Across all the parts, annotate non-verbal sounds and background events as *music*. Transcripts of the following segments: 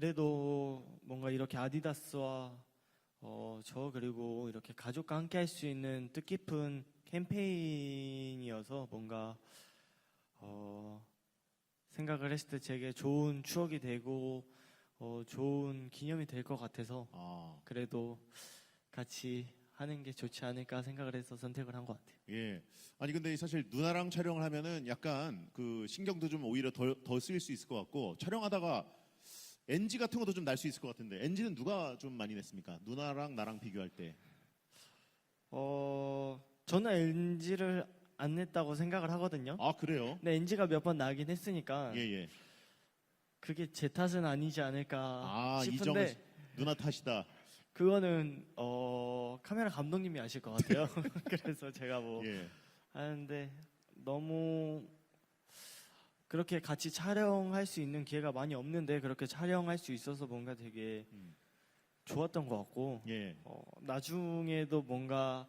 그래도 뭔가 이렇게 아디다스와 어, 저 그리고 이렇게 가족과 함께 할 수 있는 뜻깊은 캠페인이어서 뭔가 어, 생각을 했을 때 제게 좋은 추억이 되고 어, 좋은 기념이 될 것 같아서 아, 그래도 같이 하는 게 좋지 않을까 생각을 해서 선택을 한 것 같아요. 예. 아니 근데 사실 누나랑 촬영을 하면은 약간 그 신경도 좀 오히려 더 더 쓰일 수 있을 것 같고 촬영하다가 NG 같은 것도 좀 날 수 있을 것 같은데 NG는 누가 좀 많이 냈습니까? 누나랑 나랑 비교할 때. 어, 저는 NG를 안 냈다고 생각을 하거든요. 아 그래요? 근데 NG가 몇 번 나긴 했으니까 예 예. 그게 제 탓은 아니지 않을까 아 싶은데 이정은 씨, 누나 탓이다. 그거는 어, 카메라 감독님이 아실 것 같아요. *laughs* 그래서 제가 뭐 예. 하는데 너무 그렇게 같이 촬영할 수 있는 기회가 많이 없는데 그렇게 촬영할 수 있어서 뭔가 되게 음. 좋았던 것 같고 예. 어, 나중에도 뭔가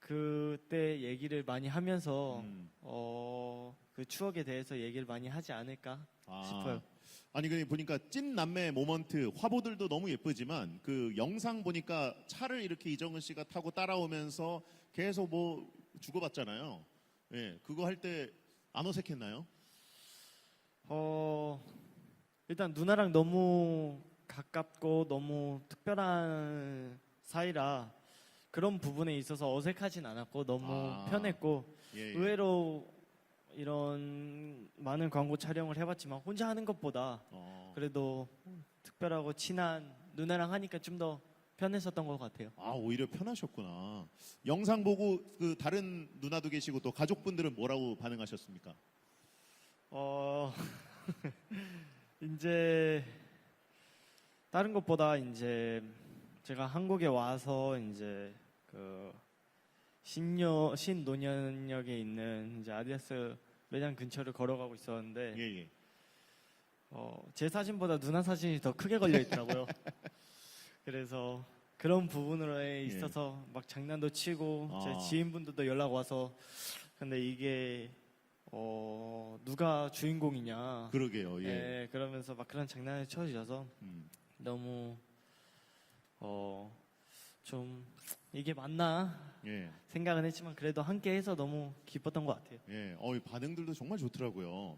그때 얘기를 많이 하면서 음. 어, 그 추억에 대해서 얘기를 많이 하지 않을까 아. 싶어요. 아니 근데 보니까 찐 남매 모먼트 화보들도 너무 예쁘지만 그 영상 보니까 차를 이렇게 이정은 씨가 타고 따라오면서 계속 뭐 주고받잖아요. 예, 그거 할 때 안 어색했나요? 어, 일단 누나랑 너무 가깝고 너무 특별한 사이라 그런 부분에 있어서 어색하진 않았고 너무 아. 편했고 예, 예. 의외로 이런 많은 광고 촬영을 해봤지만 혼자 하는 것보다 어. 그래도 특별하고 친한 누나랑 하니까 좀 더 편했었던 것 같아요. 아 오히려 편하셨구나. 영상 보고 그 다른 누나도 계시고 또 가족분들은 뭐라고 반응하셨습니까? 어 이제 다른 것보다 이제 제가 한국에 와서 이제 그 신여 신노년역에 있는 이제 아디다스 매장 근처를 걸어가고 있었는데 예, 예. 어, 제 사진보다 누나 사진이 더 크게 걸려 있더라고요. *laughs* 그래서 그런 부분으로에 있어서 막 장난도 치고 예. 아. 제 지인분들도 연락 와서 근데 이게 어, 누가 주인공이냐. 그러게요. 예. 예, 그러면서 막 그런 장난을 쳐주셔서 음. 너무 어, 좀 이게 맞나 예. 생각은 했지만 그래도 함께 해서 너무 기뻤던 것 같아요. 예. 어, 이 반응들도 정말 좋더라고요.